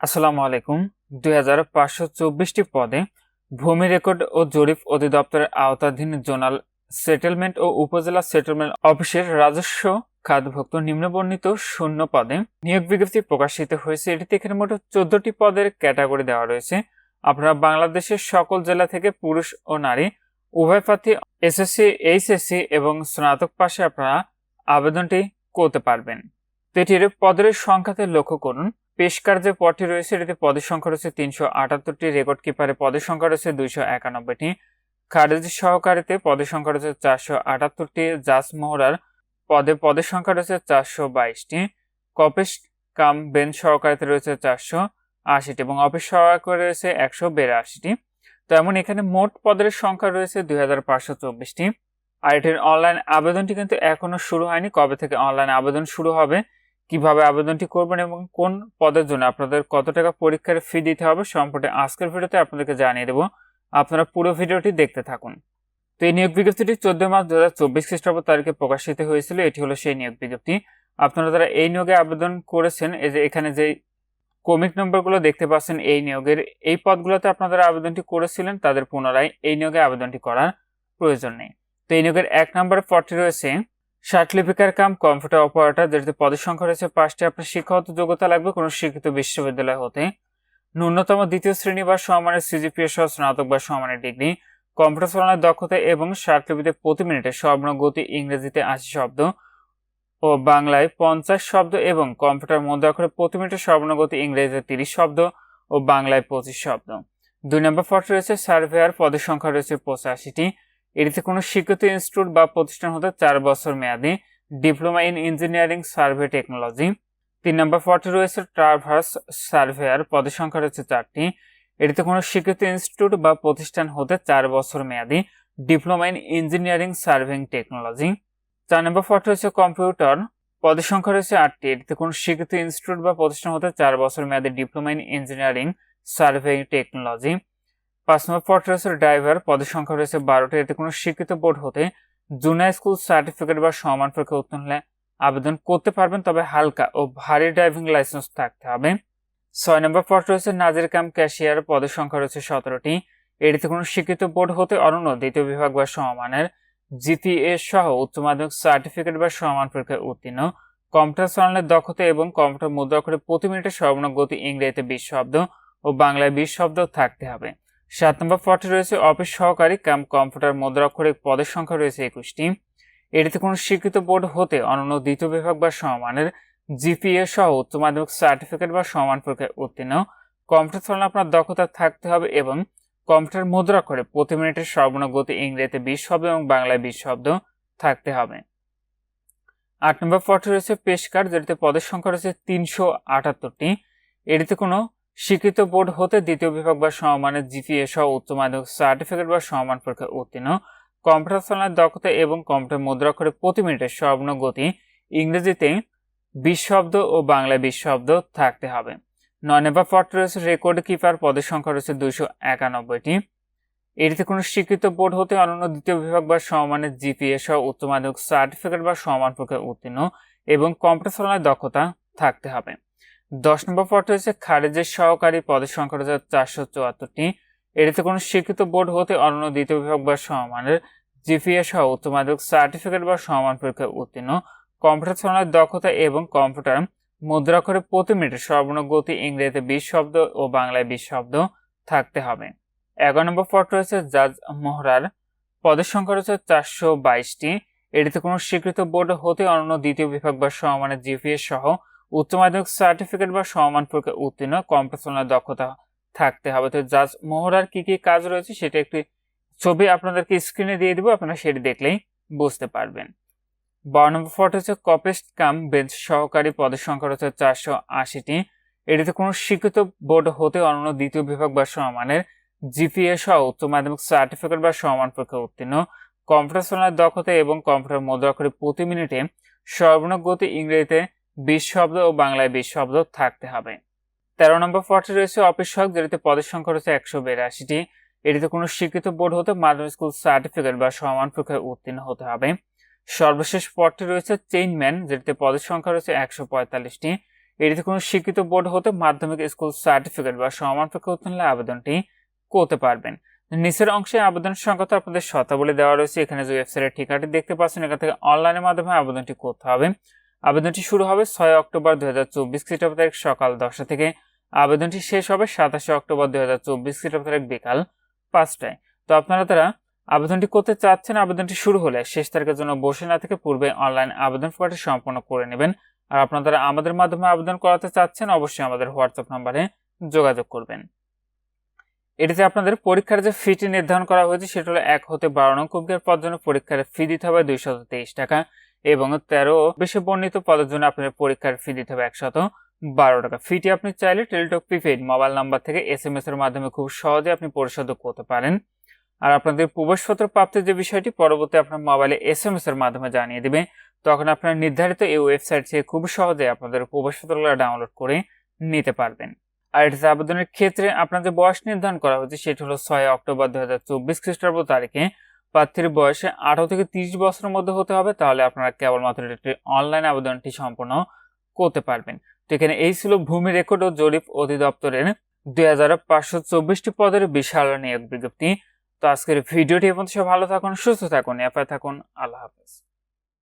আসসালামু আলাইকুম। দুই হাজার পাঁচশো চব্বিশটি পদে ভূমি রেকর্ড ও জরিপ অধিদপ্তরের আওতাধীন জোনাল সেটেলমেন্ট ও উপজেলা সেটেলমেন্ট অফিসের রাজস্ব খাতভুক্ত নিম্নবর্ণিত শূন্য পদে নিয়োগ বিজ্ঞপ্তি প্রকাশিত হয়েছে। এটিতে এখানে মোট চোদ্দটি পদের ক্যাটাগরি দেওয়া রয়েছে। আপনারা বাংলাদেশের সকল জেলা থেকে পুরুষ ও নারী, উভয় প্রার্থী এসএসসি, এইচএসসি এবং স্নাতক পাশে আপনারা আবেদনটি করতে পারবেন। তো এটির পদের সংখ্যাতে লক্ষ্য করুন। পেশকার যে পদটি রয়েছে, এটিতে পদের সংখ্যা রয়েছে তিনশো আটাত্তরটি, রেকর্ড কিপারে পদের সংখ্যা রয়েছে দুইশো একানব্বইটি। খারেজ সহকারীতে পদের সংখ্যা রয়েছে চারশো আটাত্তরটি জাস মোহরার পদে পদের সংখ্যা রয়েছে চারশো বাইশটি। কপেশ কাম বেন সহকারীতে রয়েছে চারশো আশিটি এবং অফিস সহকারী রয়েছে একশো বিরাশিটি। তো এমন এখানে মোট পদের সংখ্যা রয়েছে দুই হাজার পাঁচশো চব্বিশটি। আর এটির অনলাইন আবেদনটি কিন্তু এখনও শুরু হয়নি। কবে থেকে অনলাইন আবেদন শুরু হবে কীভাবে আবেদনটি করবেন এবং কোন পদের জন্য আপনাদের কত টাকা পরীক্ষার ফি দিতে হবে সম্পর্কে আজকের ভিডিওতে আপনাদেরকে জানিয়ে দেবো। আপনারা পুরো ভিডিওটি দেখতে থাকুন। তো এই নিয়োগ বিজ্ঞপ্তিটি চোদ্দ মার্চ দু হাজার চব্বিশ খ্রিস্টাব্দ তারিখে প্রকাশিত হয়েছিল। এটি হলো সেই নিয়োগ বিজ্ঞপ্তি। আপনারা যারা এই নিয়োগে আবেদন করেছেন, এই যে এখানে যে কমিক নম্বরগুলো দেখতে পাচ্ছেন, এই নিয়োগের এই পদগুলোতে আপনারা আবেদনটি করেছিলেন, তাদের পুনরায় এই নিয়োগে আবেদনটি করার প্রয়োজন নেই। তো এই নিয়োগের এক নম্বরে পদটি রয়েছে সার্টিফিকার কাম, কম্পিউটার অপারেটর যেটিতে পদের সংখ্যা রয়েছে পাঁচটি, আপনার শিক্ষাগত যোগ্যতা লাগবে কোনো শিক্ষিত বিশ্ববিদ্যালয় হতে। ন্যূনতম দ্বিতীয় শ্রেণি বা সমানের সিজিপিএ সহ স্নাতক বা সমানের ডিগ্রি। কম্পিউটার চালানোর দক্ষতা এবং সার্টিফিকেটে প্রতি মিনিটে গতি ইংরেজিতে আশি শব্দ ও বাংলায় পঞ্চাশ শব্দ এবং কম্পিউটার মধ্যে প্রতি মিনিটে গতি ইংরেজিতে তিরিশ শব্দ ও বাংলায় পঁচিশ শব্দ। দুই নম্বর ফটো রয়েছে সার্ভেয়ার, পদের সংখ্যা রয়েছে পঁচাশিটি। এটিতে কোনো স্বীকৃত ইনস্টিটিউট বা প্রতিষ্ঠান হতে চার বছর মেয়াদী diploma in engineering survey technology. তিন নম্বর পদটি রয়েছে ট্রাভার্স সার্ভেয়ার। পদের সংখ্যা রয়েছে চারটি। এটিতে কোনো স্বীকৃত ইনস্টিটিউট বা প্রতিষ্ঠান হতে চার বছর মেয়াদী diploma in engineering surveying technology. চার নম্বর পদটি রয়েছে কম্পিউটার। পদের সংখ্যা রয়েছে আটটি। এটিতে কোনো স্বীকৃত ইনস্টিটিউট বা প্রতিষ্ঠান হতে চার বছর মেয়াদী diploma in engineering surveying technology. পাঁচ নম্বর রয়েছে ড্রাইভার পদের সংখ্যা রয়েছে বারোটি। এতে কোনো স্বীকৃত বোর্ড হতে জুনিয়র স্কুল সার্টিফিকেট বা সমান পরীক্ষা উত্তীর্ণ হলে আবেদন করতে পারবেন, তবে হালকা ও ভারী ড্রাইভিং লাইসেন্স থাকতে হবে। ছয় নম্বর পদ রয়েছে নাজির কাম ক্যাশিয়ার, পদের সংখ্যা রয়েছে সতেরোটি। এটিতে কোনো স্বীকৃত বোর্ড হতে অনন্য দ্বিতীয় বিভাগ বা সমমানের জিপিএ সহ উচ্চ মাধ্যমিক সার্টিফিকেট বা সমান পরীক্ষায় উত্তীর্ণ। কম্পিউটার চালানোর দক্ষতা এবং কম্পিউটার মুদ্রা করে প্রতি মিনিটে সর্বর্ণ গতি ইংরেজিতে বিশ শব্দ ও বাংলায় বিশ শব্দ থাকতে হবে। সাত নম্বর পদটি রয়েছে অফিস সহকারী কাম কম্পিউটার মুদ্রাক্ষরিক পদের সংখ্যা রয়েছে একুশটি। এটিতে কোনো স্বীকৃত বোর্ড হতে অনন্য দ্বিতীয় বিভাগ বা সমানের জিপিএ সহ উচ্চ মাধ্যমিক সার্টিফিকেট বা সমান পরীক্ষায় উত্তীর্ণ। কম্পিউটার চালানো আপনার দক্ষতা থাকতে হবে এবং কম্পিউটার মুদ্রা করে প্রতি মিনিটের সর্বর্ণ গতি ইংরেজিতে বিশ শব্দ এবং বাংলায় বিশ শব্দ থাকতে হবে। আট নম্বর পদটি রয়েছে পেশকার যেটিতে পদের সংখ্যা রয়েছে তিনশো আটাত্তরটি। এটিতে কোনো স্বীকৃত বোর্ড হতে দ্বিতীয় বিভাগ বা সমমানের জিপিএ সহ উচ্চ মাধ্যমিক সার্টিফিকেট বা সমান পরীক্ষায় উত্তীর্ণ। কম্পিউটার চালানোর দক্ষতা এবং কম্পিউটার মুদ্রা করে প্রতি মিনিটে সর্বর্ণ গতি ইংরেজিতে বিশ শব্দ ও বাংলায় বিশ শব্দ থাকতে হবে। নয় নম্বর পদ রয়েছে রেকর্ড কিপার, পদের সংখ্যা রয়েছে দুইশো একানব্বইটি। এটিতে কোনো স্বীকৃত বোর্ড হতে অনন্য দ্বিতীয় বিভাগ বা সমমানের জিপিএ সহ উচ্চ মাধ্যমিক সার্টিফিকেট বা সমান পরীক্ষায় উত্তীর্ণ এবং কম্পিউটার চালানোর দক্ষতা থাকতে হবে। দশ নম্বর পদ রয়েছে খারেজের সহকারী পদের সংখ্যা রয়েছে চারশো চুয়াত্তরটি। এটিতে কোনো স্বীকৃত বোর্ড হতে অনন্য দ্বিতীয় বিভাগ বা সমমানের জিপিএ সহ উচ্চ মাধ্যমিক সার্টিফিকেট বা সমান পরীক্ষায় উত্তীর্ণ। কম্পিউটার চালানোর দক্ষতা এবং কম্পিউটার মুদ্রা করে প্রতি মিনিটে সর্বর্ণ গতি ইংরেজিতে বিশ শব্দ ও বাংলায় বিশ শব্দ থাকতে হবে। এগারো নম্বর পদ রয়েছে জাজ মোহরার। পদের সংখ্যা রয়েছে চারশো বাইশটি। এটিতে কোনো স্বীকৃত বোর্ড হতে অনন্য দ্বিতীয় বিভাগ বা সমমানের জিপিএ সহ উচ্চ মাধ্যমিক সার্টিফিকেট বা সমান পরীক্ষায় উত্তীর্ণ কম্পিউটার দক্ষতা থাকতে হবে। তো জাজ মোহরার কি কি কাজ রয়েছে সেটা একটি ছবি আপনাদেরকে স্ক্রিনে দিয়ে দিব, আপনারা সেটি দেখলেই বুঝতে পারবেন। বারো নম্বর ফটো হচ্ছে কপেস্ট কাম বেঞ্চ সহকারী পদের সংখ্যা রয়েছে চারশো আশিটি। এটিতে কোনো শিক্ষিত বোর্ড হতে অন্য দ্বিতীয় বিভাগ বা সমানের জিপিএ সহ উচ্চ মাধ্যমিক সার্টিফিকেট বা সমান পরীক্ষা উত্তীর্ণ কম্পিউটার দক্ষতা এবং কম্পিউটার মুদ্রা প্রতি মিনিটে সর্বর্ণ গতি ইংরেজিতে বিশ শব্দ ও বাংলায় বিশ শব্দ থাকতে হবে। তেরো নম্বর পদটি রয়েছে সহক যেটিতে পদের সংখ্যা রয়েছে একশো বিরাশিটি। এটিতে কোনো স্বীকৃত বোর্ড হতে মাধ্যমিক স্কুল সার্টিফিকেট বা সমান পরীক্ষায় উত্তীর্ণ হতে হবে। সর্বশেষ পদটি রয়েছে চেইনম্যান, যেটিতে পদের সংখ্যা রয়েছে একশো পঁয়তাল্লিশটি। এটিতে কোনো স্বীকৃত বোর্ড হতে মাধ্যমিক স্কুল সার্টিফিকেট বা সমান সমানপেক্ষ উত্তীর্ণ আবেদনটি করতে পারবেন। নিচের অংশে আবেদন সংক্রান্ত আপনাদের শর্তাবলী দেওয়া রয়েছে। এখানে যে ওয়েবসাইটের ঠিকানাটি দেখতে পাচ্ছেন, এখান থেকে অনলাইনের মাধ্যমে আবেদনটি করতে হবে। আবেদনটি শুরু হবে ছয় অক্টোবর দুই হাজার চব্বিশ খ্রিস্টাব্দ তারিখ সকাল দশটা থেকে। আবেদনটি শেষ হবে সাতাশে অক্টোবর দুই হাজার চব্বিশ খ্রিস্টাব্দ তারিখ বিকাল পাঁচটায়। তো আপনারা তারা আবেদনটি করতে চাচ্ছেন, আবেদনটি শুরু হলে শেষ তারিখের জন্য বসে না থেকে পূর্বে অনলাইন আবেদন ফর্মটি সম্পন্ন করে নেবেন। আর আপনারা আমাদের মাধ্যমে আবেদন করাতে চাচ্ছেন, অবশ্যই আমাদের হোয়াটসঅ্যাপ নাম্বারে যোগাযোগ করবেন। এটিতে আপনাদের পরীক্ষার যে ফিটি নির্ধারণ করা হয়েছে, সেটা হলো এক হতে বারো নং কবিকের পদ জন্য পরীক্ষার ফি দিতে হবে দুইশত তেইশ টাকা। এবং তেরো বেশি বর্ণিত পদের জন্য আপনাদের পরীক্ষার ফি দিতে হবে একশত বারো টাকা। ফিটি আপনি চাইলে টেলিটক প্রিপেড মোবাইল নাম্বার থেকে এস এম এস এর মাধ্যমে খুব সহজে আপনি পরিশোধ করতে পারেন। আর আপনাদের প্রবেশপত্র প্রাপ্তির যে বিষয়টি, পরবর্তী আপনার মোবাইলে এস এম এস এর মাধ্যমে জানিয়ে দিবে। তখন আপনার নির্ধারিত এই ওয়েবসাইট থেকে খুব সহজে আপনাদের প্রবেশপত্রগুলো ডাউনলোড করে নিতে পারবেন। আর এটিতে আবেদনের ক্ষেত্রে আপনাদের বয়স নির্ধারণ করা হয়েছে, সেটি হলো ছয় অক্টোবর দু হাজার চব্বিশ খ্রিস্টাব্দ তারিখে। প্রার্থীর বয়সে আঠারো থেকে তিরিশ বছরের মধ্যে হতে হবে, তাহলে আপনারা কেবলমাত্র একটি অনলাইন আবেদনটি সম্পন্ন করতে পারবেন। তো এখানে এই ছিল ভূমি রেকর্ড ও জরিপ অধিদপ্তরের দুই হাজার পাঁচশো চব্বিশটি পদের বিশাল নিয়োগ বিজ্ঞপ্তি। তো আজকের ভিডিওটি এবং সব ভালো থাকুন, সুস্থ থাকুন এফআই থাকুন, আল্লাহ হাফেজ।